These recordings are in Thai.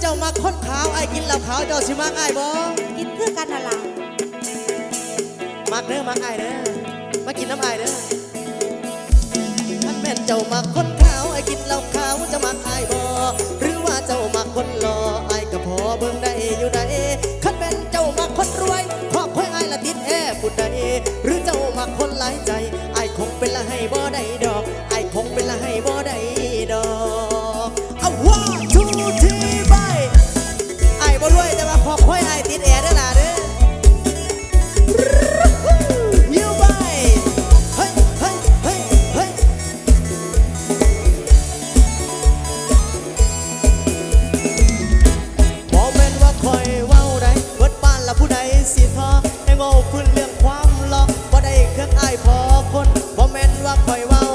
เจ้ามาค้นขาวไอ้กินเหล้าขาวเจ้าสิมากไอ้บ่กินเพื่อกันน่ะล่ะมักเด้อมักไอ้เด้อมากินน้ำไอ้เด้อท่านแม่นเจ้ามาค้นขาวไอ้กินเหล้าขาวจะมักไอ้บ่หรือว่าเจ้ามาค้นหล่อไอ้ก็พอเบิ่งได้อยู่ได้คันแม่นเจ้ามาค้นรวยขอบค่อยไอ้ละติดแอบุดใดหรือเจ้ามาค้นหลายใจ Bye bye.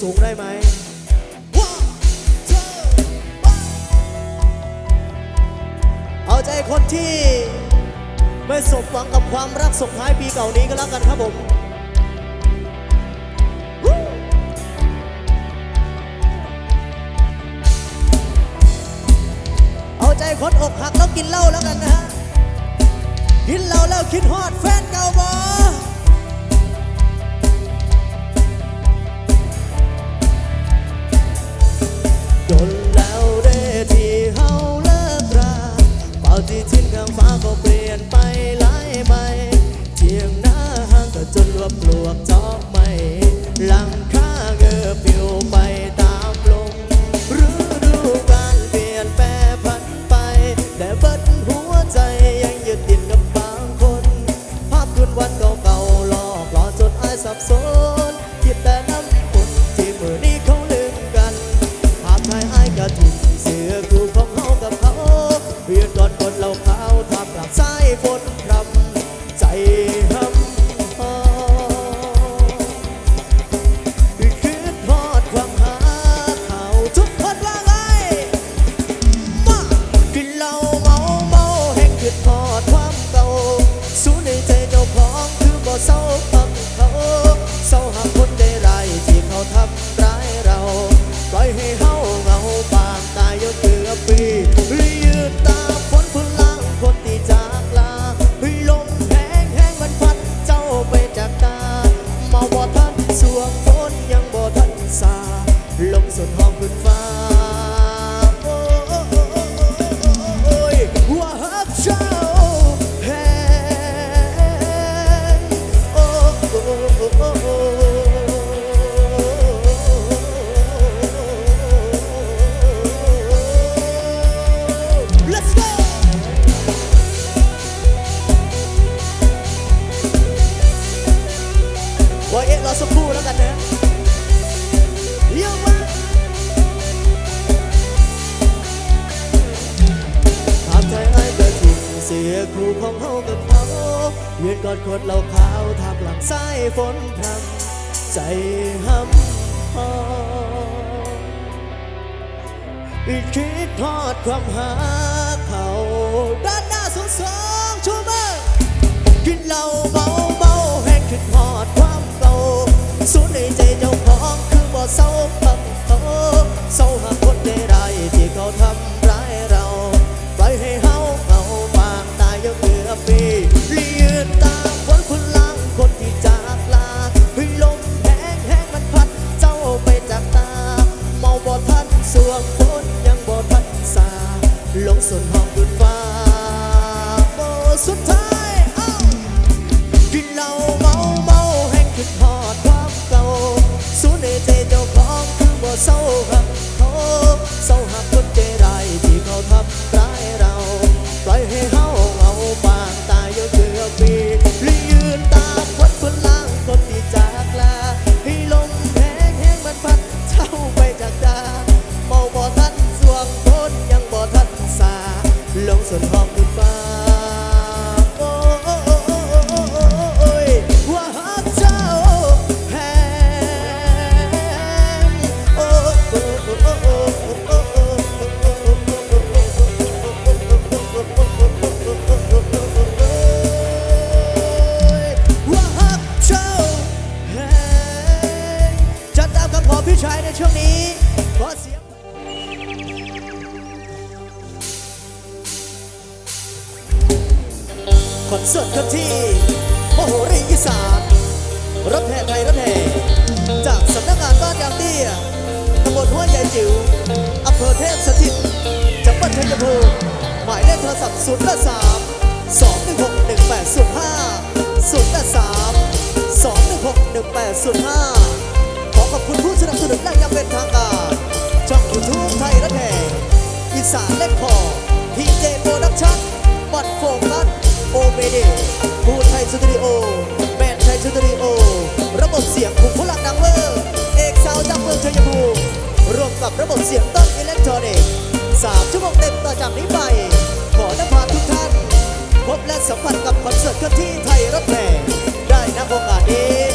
สูงได้ไหมเอาใจคนที่ไม่สมหวังกับความรักส่งท้ายปีเก่านี้ก็แล้วกันครับผมเอาใจคนอกหักแล้วกินเหล้าแล้วกันนะฮะกินเหล้าแล้วคิดฮอดแฟนเก่าบ่ Don't อครูของเฮากับเขาเยืนกอดขดเหล่าขาวทามกลังสายฝนพรำใจห้ำพออีกคิดทอดความหาเขาด้านหน้าสงสองชั่วโมงกินเหล้าเมาเมาแห้งคิดทอดความเก่าสูญในใจเจ้าของคือบ่เศร้าปั๊มเเศร้าหากคนใดที่เขาทำ คอนเสิร์ตกันที่อโหรีอีสานรับแห่ไทยรับแห่จากสำนักงานบ้านยางเตี้ยตำบลห้วยใหญ่จิ๋วอำเภอเทพสถิตจังหวัดชัยภูมิหมายเลขโทรศัพท์ศูนย์แปดสามสองหนึ่งหกหนึ่งแปดศูนย์ห้าศูนย์แปสามสองหนึ่งหกหนึ่งแปดศูนย์ห้าขอขอบคุณผู้สนับสนุนและยังเป็นทางการจากยูทูบไทยรัฐแห่อีสานเล็กพอพีเจโปรดักชั่นบัตรโฟกั โอเมเดพูดไทยสตูดิโอแมนไทยสตูดิโอ ระบบเสียงคุมพลังดังเวอร์เอกสาวจากเมืองชัยภูมิรวมกับระบบเสียงต้นอิเล็กทรอนิกส์สามชั่วโมงเต็มต่อจากนี้ไป ขอนำพาทุกท่าน พบและสัมผัสกับคอนเสิร์ตเคลื่นที่ไทยรัถแห่ได้นะโอกาสนี้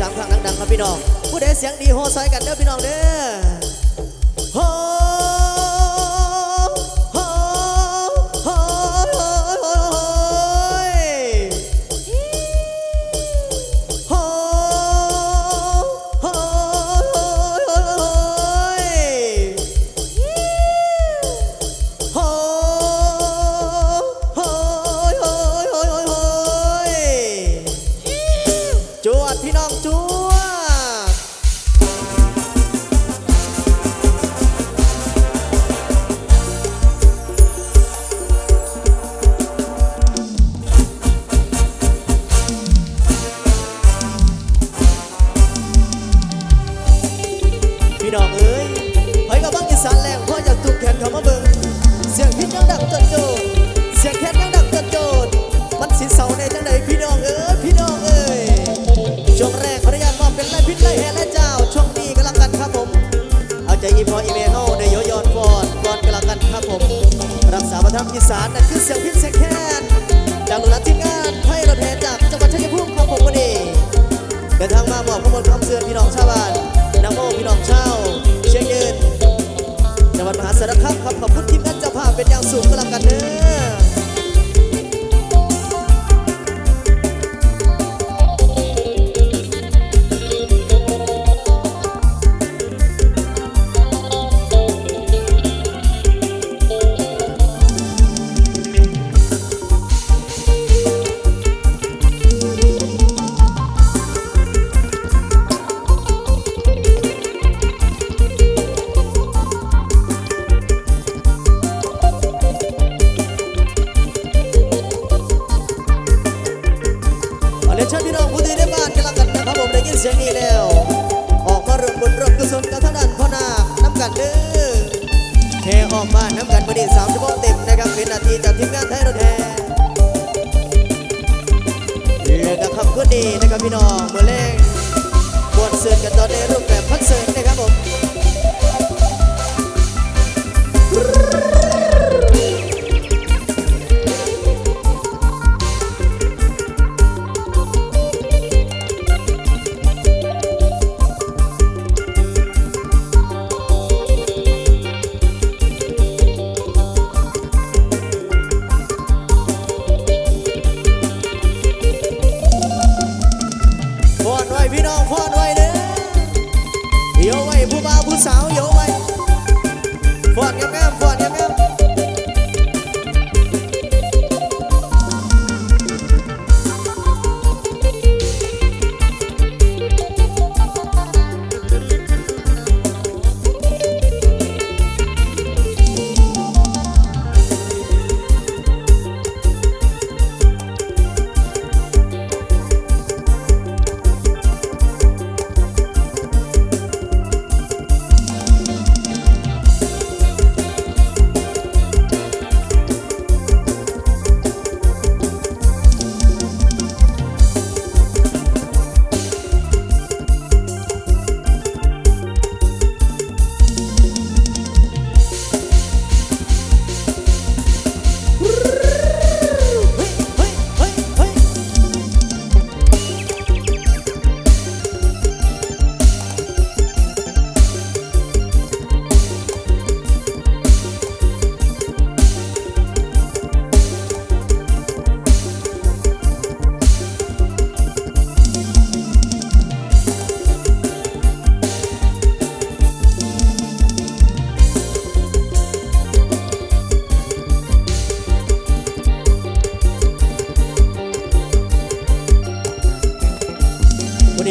สามครั้งดังๆครับพี่น้อง ผู้ใดเสียงดีโฮซอยกันเด้อพี่น้องเด้อโฮ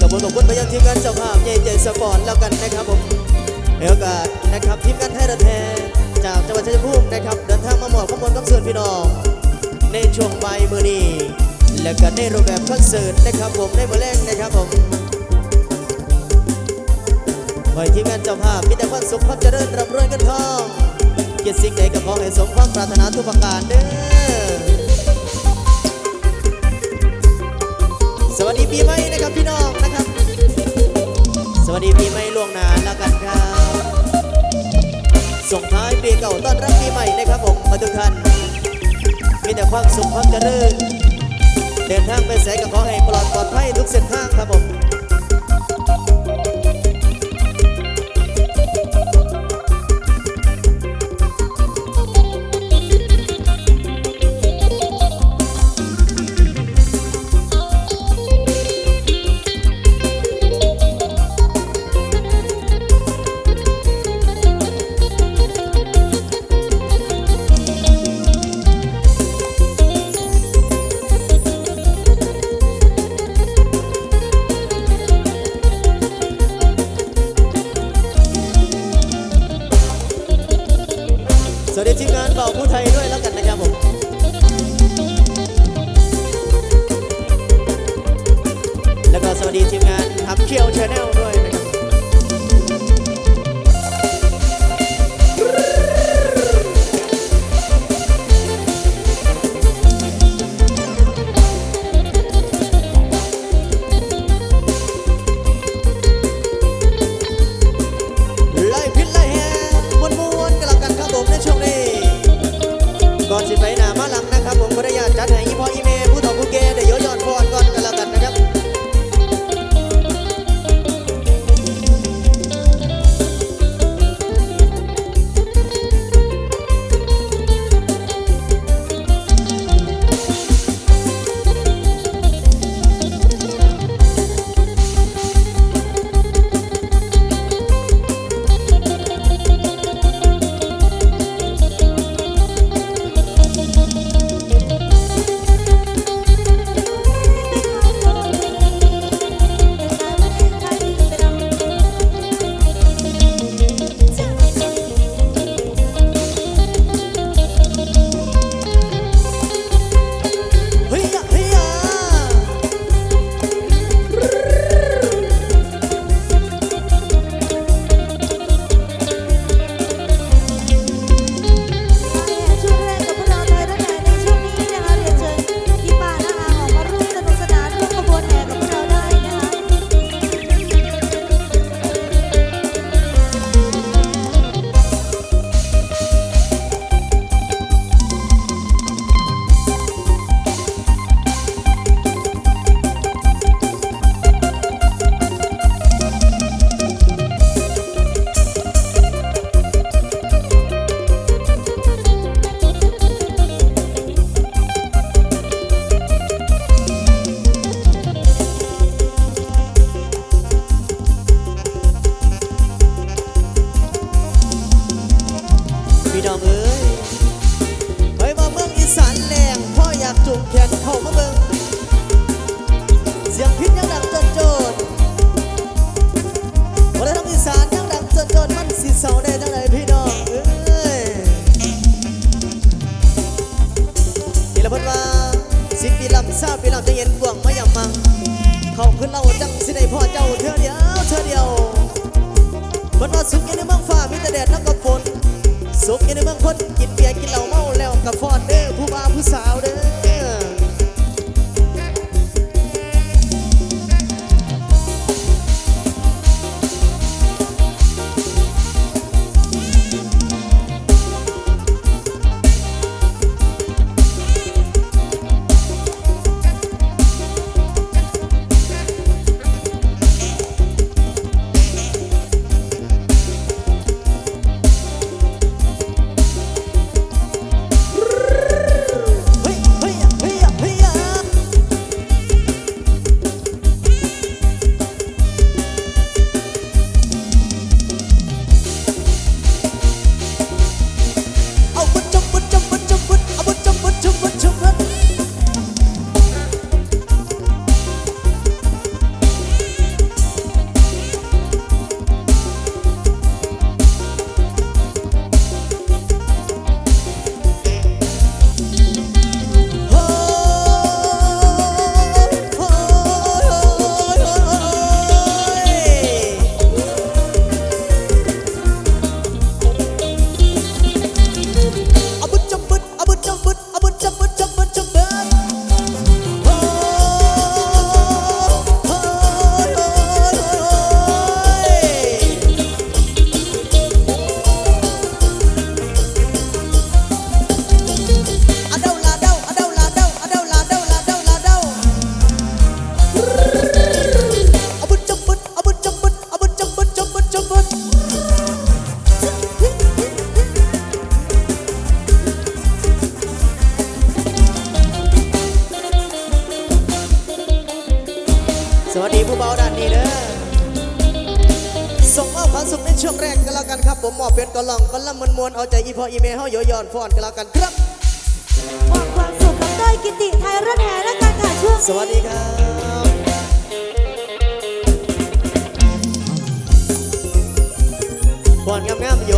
กับผมขอบคุณไปยังทีมงานเจ้าภาพเจเจสปอร์ตแล้วกันนะครับผมในโอกาสนะครับทีมงานไทยรัฐแทจากจังหวัดชัยภูมินะครับเดินทางมาหมอบข้อมูลกับสือนพี่น้อง ในช่วงบ่ายมือนี้และก็ในรูปแบบคอนเสิร์ตนะครับผมในเมื่อแรกนะครับผมขอให้ทีมงานเจ้าภาพมีแต่ความสุขความเจริญร่ำรวยเงินทองเกียรติสิ่งใดก็ขอให้สมความปรารถนาทุกประการเด้อสวัสดีปีใหม่นะครับพี่น้องนะ สวัสดีปีใหม่ล่วงหน้าแล้วกันครับ ส่งท้ายปีเก่าต้อนรับปีใหม่นะครับผมมาทุกท่านมีแต่ความสุขความเจริญเดินทางไปแสก็ขอให้ปลอดปลอดภัยทุกเส้นทางครับผม้องเอ้ยไปมาเมืองอีสานแรงพ่ออยากจุ่มแขนเข้ามาเมืองเสียงพิษยังดังจนจนวัฒนธรรมอีสานยังดังจนจนมันสีเสาได้จังไหนพี่น้องเอ้ยนี่ละพิ่นว่าสิบปีลำซาปีลำจะเย็นบ่วงมาอย่างมังเขาขึ้นเราจังสิในพ่อเจ้าเธอเดียวเธอเดียวมันว่าสุขยังในเมืองฟ้ามีแต่แดดแล้วก็ สุขอยู่ในเมืองคนกินเบียร์กินเหล้าเมาแล้วกับฟอนเด้อผู้บ่าวผู้สาวเด้อ พ่ออีเมลเฮาโยย้อนฟ้อนกันแล้วกันครับมอบความสุขกับเต้ยกิติไทยรถแห่และการค่าะช่วงสวัสดีครับฟ้อนงามๆโย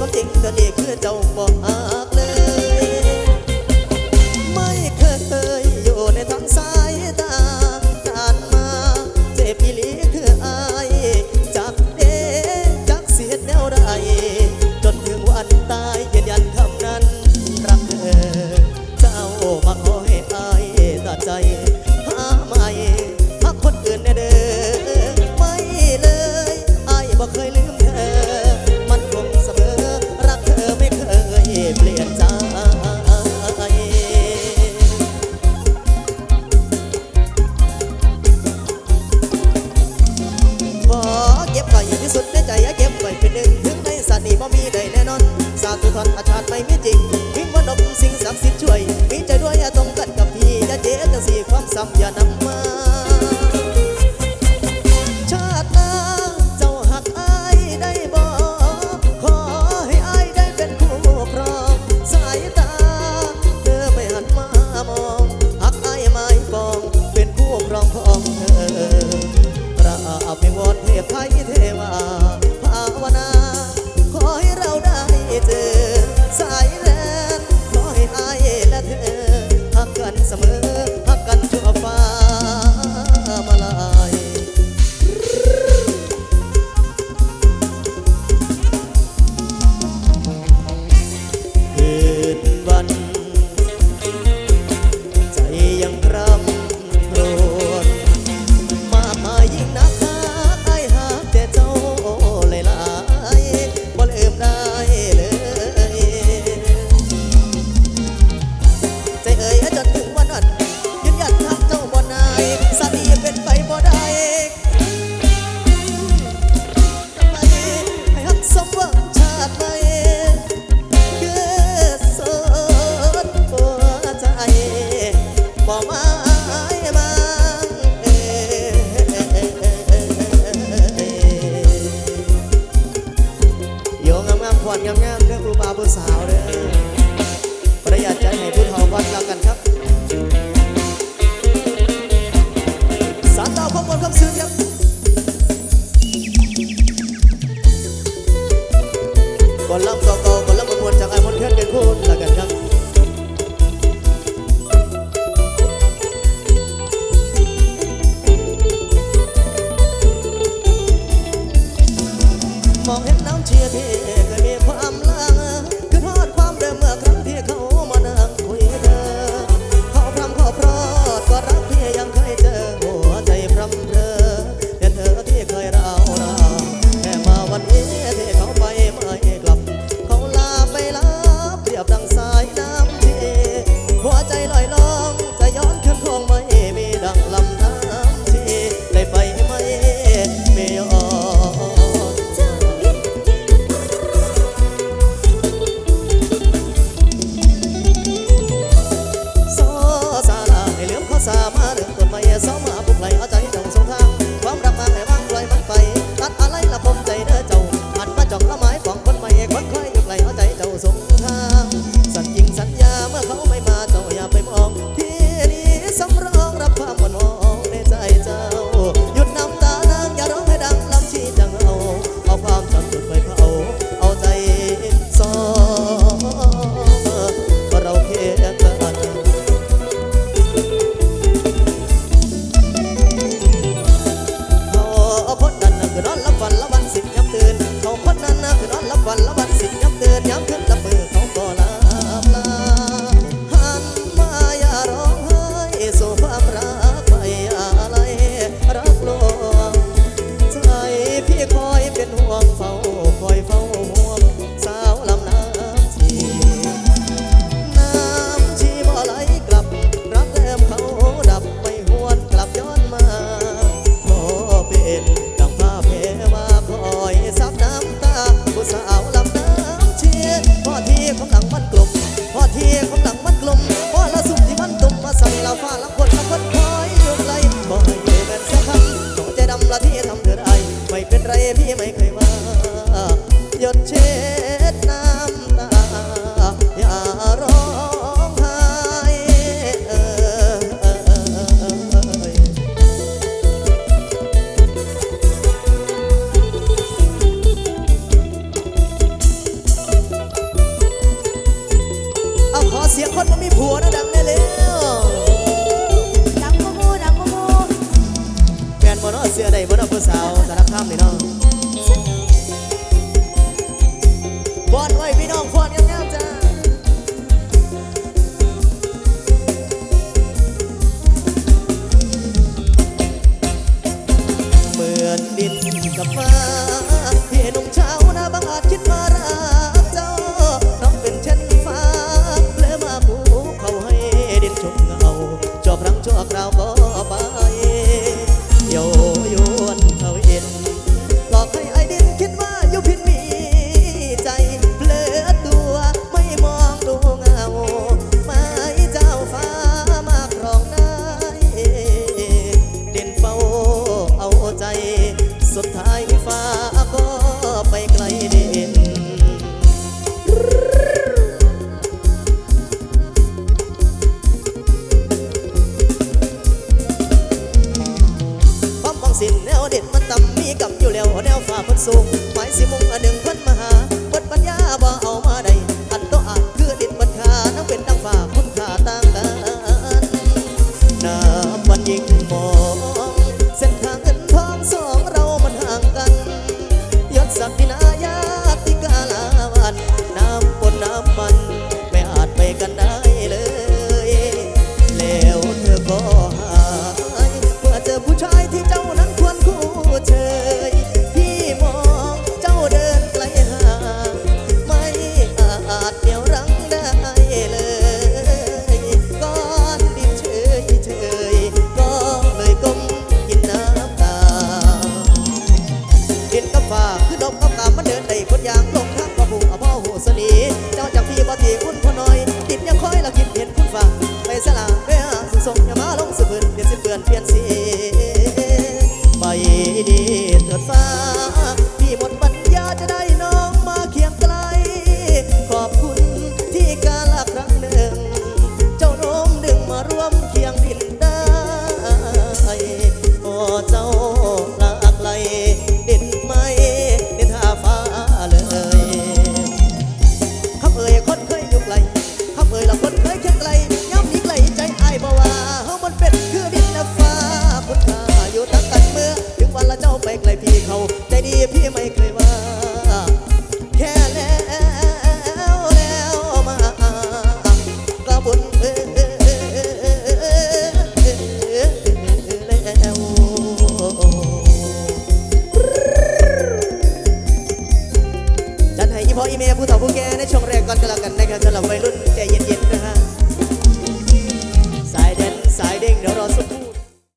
ความจริงก็ดีคือเจ้าบอก da. Chia นดินกับฟ้าพี่หนุ่มช้าวนาบางอาจคิดมารากเจ้าต้องเป็นเช่นฟ้าเพื่อมาผูเขาให้ดินชมเงาจอบรังชั่วคราวก็บ้า